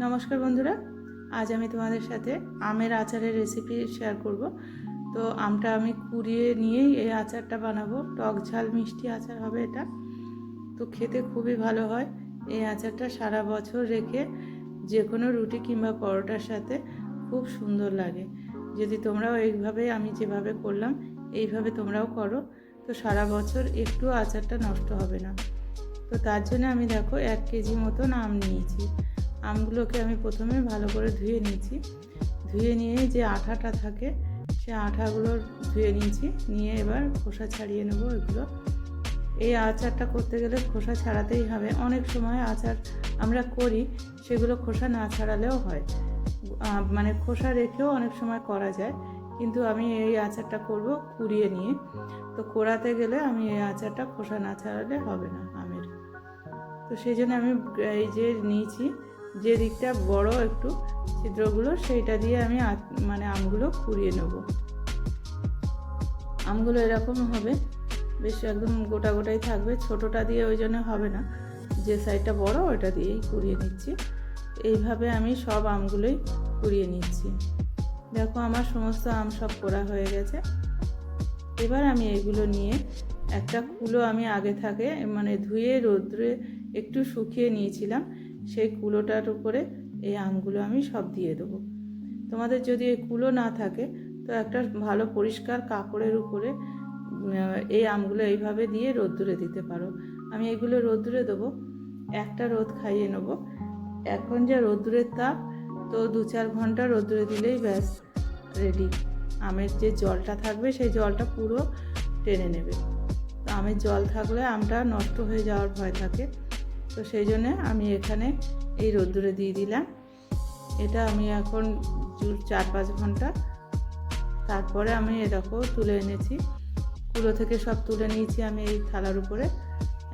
নমস্কার বন্ধুরা, আজ আমি তোমাদের সাথে আমের আচারের রেসিপি শেয়ার করব। তো আমটা আমি কুড়িয়ে নিয়েই এই আচারটা বানাবো। টক ঝাল মিষ্টি আচার হবে এটা। তো খেতে খুবই ভালো হয়। এই আচারটা সারা বছর রেখে যে কোনো রুটি কিংবা পরোটার সাথে খুব সুন্দর লাগে। যদি তোমরাও এইভাবে আমি যেভাবে করলাম, এইভাবে তোমরাও করো। তো সারা বছর একটু আচারটা নষ্ট হবে না। তো তার জন্য আমি দেখো এক কেজি মতন আম নিয়েছি। আমগুলোকে আমি প্রথমে ভালো করে ধুয়ে নিয়েছি। ধুয়ে নিয়ে যে আঠাটা থাকে, সে আঠাগুলো ধুয়ে নিয়েছি। নিয়ে এবার খোসা ছাড়িয়ে নেব এগুলো এই আচারটা করতে গেলে খোসা ছাড়াতেই হবে। অনেক সময় আচার আমরা করি, সেগুলো খোসা না ছাড়ালেও হয়। মানে খোসা রেখেও অনেক সময় করা যায়। কিন্তু আমি এই আচারটা করব কুড়িয়ে নিয়ে। তো কোড়াতে গেলে আমি এই আচারটা খোসা না ছাড়ালে হবে না আমের। তো সেই জন্য আমি এই যে নিয়েছি যে দিকটা বড় একটু ছিদ্রগুলো, সেইটা দিয়ে আমি মানে আমগুলো কুড়িয়ে নেব। আমগুলো এরকম হবে, বেশ একদম গোটা গোটাই থাকবে, ছোটোটা দিয়ে ওই জন্য হবে না। যে সাইডটা বড়, ওইটা দিয়েই কুড়িয়ে নিচ্ছি। এইভাবে আমি সব আমগুলোই কুড়িয়ে নিচ্ছি। দেখো আমার সমস্ত আম সব কোড়া হয়ে গেছে। এবার আমি এগুলো নিয়ে একটা কুলো আমি আগে থাকে মানে ধুয়ে রোদ্রে একটু শুকিয়ে নিয়েছিলাম। সেই কুলোটার উপরে এই আমগুলো আমি সব দিয়ে দেবো। তোমাদের যদি এই কুলো না থাকে, তো একটা ভালো পরিষ্কার কাপড়ের উপরে এই আমগুলো এইভাবে দিয়ে রোদ্দুরে দিতে পারো। আমি এগুলো রোদ্দুরে দেবো, একটা রোদ খাইয়ে নেব। এখন যা রোদ্দুরের তাপ, তো দু চার ঘণ্টা রোদ্দুরে দিলেই ব্যাস রেডি আমের যে জলটা থাকবে, সেই জলটা পুরো টেনে নেবে। তো আমের জল থাকলে আমটা নষ্ট হয়ে যাওয়ার ভয় থাকে। তো সেই জন্যে আমি এখানে এই রোদ্দুরে দিয়ে দিলাম। এটা আমি এখন চার পাঁচ ঘণ্টা। তারপরে আমি এরকম তুলে এনেছি। কুলো থেকে সব তুলে নিয়েছি আমি এই থালার উপরে।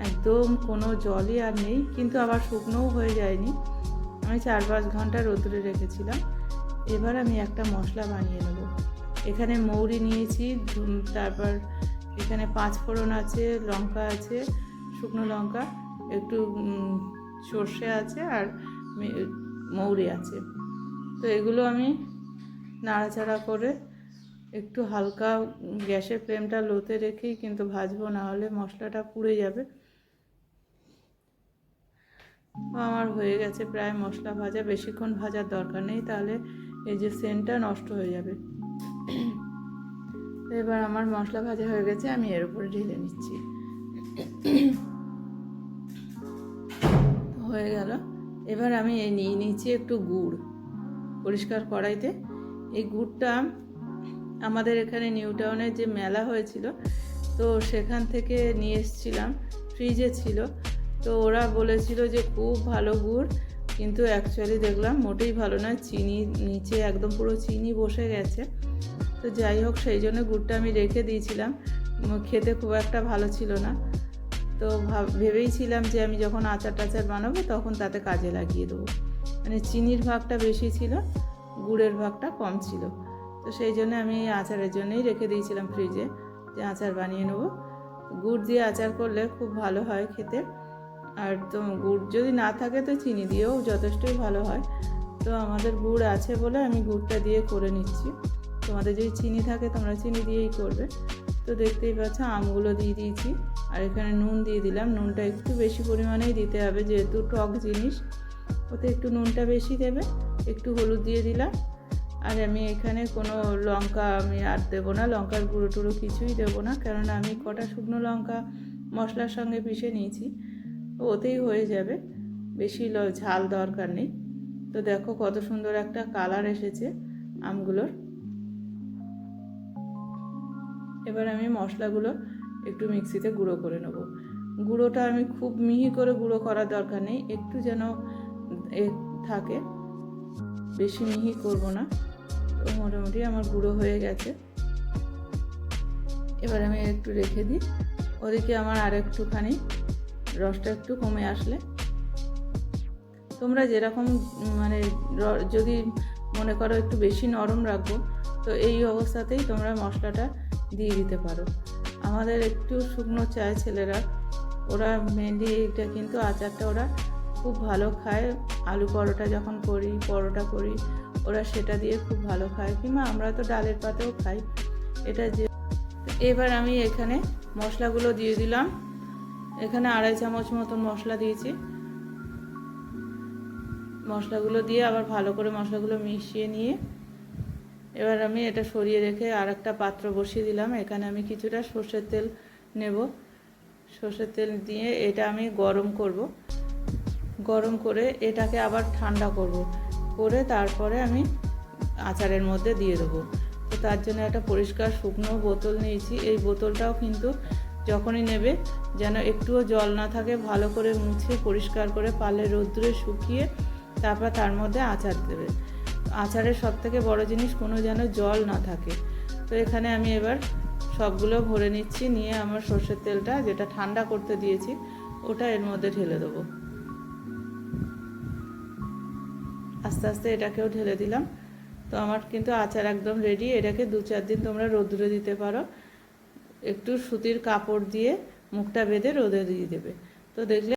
একদম কোনো জলই আর নেই, কিন্তু আবার শুকনোও হয়ে যায়নি। আমি চার পাঁচ ঘণ্টা রোদ্দুরে রেখেছিলাম। এবার আমি একটা মশলা বানিয়ে নেব। এখানে মৌরি নিয়েছি তারপর এখানে পাঁচ ফোড়ন আছে, লঙ্কা আছে, শুকনো লঙ্কা। একটু সর্ষে আছে আর মৌরি আছে। তো এগুলো আমি নাড়াচাড়া করে একটু হালকা গ্যাসের ফ্লেমটা লোতে রেখেই কিন্তু ভাজবো, না হলে মশলাটা পুড়ে যাবে। আমার হয়ে গেছে প্রায় মশলা ভাজা। বেশিক্ষণ ভাজার দরকার নেই, তাহলে এই যে সেন্টটা নষ্ট হয়ে যাবে। এবার আমার মশলা ভাজা হয়ে গেছে, আমি এর উপরে ঢেলে নিচ্ছি। হয়ে গেল। এবার আমি এই নিয়ে নিচ্ছি একটু গুড় পরিষ্কার কড়াইতে। এই গুড়টা আমাদের এখানে নিউ টাউনের যে মেলা হয়েছিল, তো সেখান থেকে নিয়ে এসেছিলাম। ফ্রিজে ছিল। তো ওরা বলেছিল যে খুব ভালো গুড়, কিন্তু অ্যাকচুয়ালি দেখলাম মোটেই ভালো না চিনি নিচে একদম পুরো চিনি বসে গেছে। তো যাই হোক, সেই জন্য গুড়টা আমি রেখে দিয়েছিলাম। খেতে খুব একটা ভালো ছিল না। তো ভাব, ভেবেইছিলাম যে আমি যখন আচার টাচার বানাবো তখন তাতে কাজে লাগিয়ে দেবো। মানে চিনির ভাগটা বেশি ছিল, গুড়ের ভাগটা কম ছিল। তো সেই জন্য আমি আচারের জন্যই রেখে দিয়েছিলাম ফ্রিজে যে আচার বানিয়ে নেব। গুড় দিয়ে আচার করলে খুব ভালো হয় খেতে। আর তো গুড় যদি না থাকে তো চিনি দিয়েও যথেষ্টই ভালো হয়। তো আমাদের গুড় আছে বলে আমি গুড়টা দিয়ে করে নিচ্ছি। তোমাদের যদি চিনি থাকে তোমরা চিনি দিয়েই করবে। তো দেখতেই পাচ্ছ, আমগুলো দিয়ে দিয়েছি। আর এখানে নুন দিয়ে দিলাম। নুনটা একটু বেশি পরিমাণেই দিতে হবে, যেহেতু টক জিনিস। ওতে একটু নুনটা বেশি দেবে, একটু হলুদ দিয়ে দিলাম। আর আমি এখানে কোনো লঙ্কা আমি আর দেবো না, লঙ্কার গুঁড়ো টুড়ো কিছুই দেবো না, কেননা আমি কটা শুকনো লঙ্কা মশলার সঙ্গে পিষে নিয়েছি। ওতেই হয়ে যাবে, বেশি ঝাল দরকার নেই। তো দেখো কত সুন্দর একটা কালার এসেছে আমগুলোর। এবার আমি মশলাগুলো একটু মিক্সিতে গুঁড়ো করে নেব। গুঁড়োটা আমি খুব মিহি করে গুঁড়ো করার দরকার নেই, একটু যেন থাকে। বেশি মিহি করব না, তো মোটামুটি আমার গুঁড়ো হয়ে গেছে। এবার আমি একটু রেখে দিই, ওদিকে আমার আর একটুখানি রসটা একটু কমে আসলে। তোমরা যেরকম মানে যদি মনে করো একটু বেশি নরম রাখব, তো এই অবস্থাতেই তোমরা মশলাটা দিয়ে দিতে পারো। আমাদের একটু শুকনো চায় ছেলেরা, ওরা মেনলি এইটা কিন্তু আচারটা ওরা খুব ভালো খায়। আলু পরোটা যখন করি, পরোটা করি, ওরা সেটা দিয়ে খুব ভালো খায়। কিংবা আমরা তো ডালের পাতেও খাই। এটা যে এবার আমি এখানে মশলাগুলো দিয়ে দিলাম। এখানে আড়াই চামচ মতন মশলা দিয়েছি। মশলাগুলো দিয়ে আবার ভালো করে মশলাগুলো মিশিয়ে নিয়ে এবার আমি এটা সরিয়ে রেখে আর একটা পাত্র বসিয়ে দিলাম। এখানে আমি কিছুটা সর্ষের তেল নেব। সর্ষের তেল দিয়ে এটা আমি গরম করব। গরম করে এটাকে আবার ঠান্ডা করব। করে তারপরে আমি আচারের মধ্যে দিয়ে দেবো। তো তার জন্য একটা পরিষ্কার শুকনো বোতল নিয়েছি। এই বোতলটাও কিন্তু যখনই নেবে যেন একটুও জল না থাকে, ভালো করে মুছে পরিষ্কার করে পালে রোদ্দুরে শুকিয়ে তারপর তার মধ্যে আচার দেবে। আচারের সব থেকে বড় জিনিস কোনো যেন জল না থাকে। তো এখানে আমি এবার সবগুলো ভরে নিচ্ছি, নিয়ে আমার সর্ষের তেলটা যেটা ঠান্ডা করতে দিয়েছি, ওটা এর মধ্যে ঢেলে দেবো। আস্তে আস্তে এটাকেও ঢেলে দিলাম। তো আমার কিন্তু আচার একদম রেডি এটাকে দু চার দিন তোমরা রোদ্দুরে দিতে পারো। একটু সুতির কাপড় দিয়ে মুখটা বেঁধে রোদে দিয়ে দেবে। তো দেখলে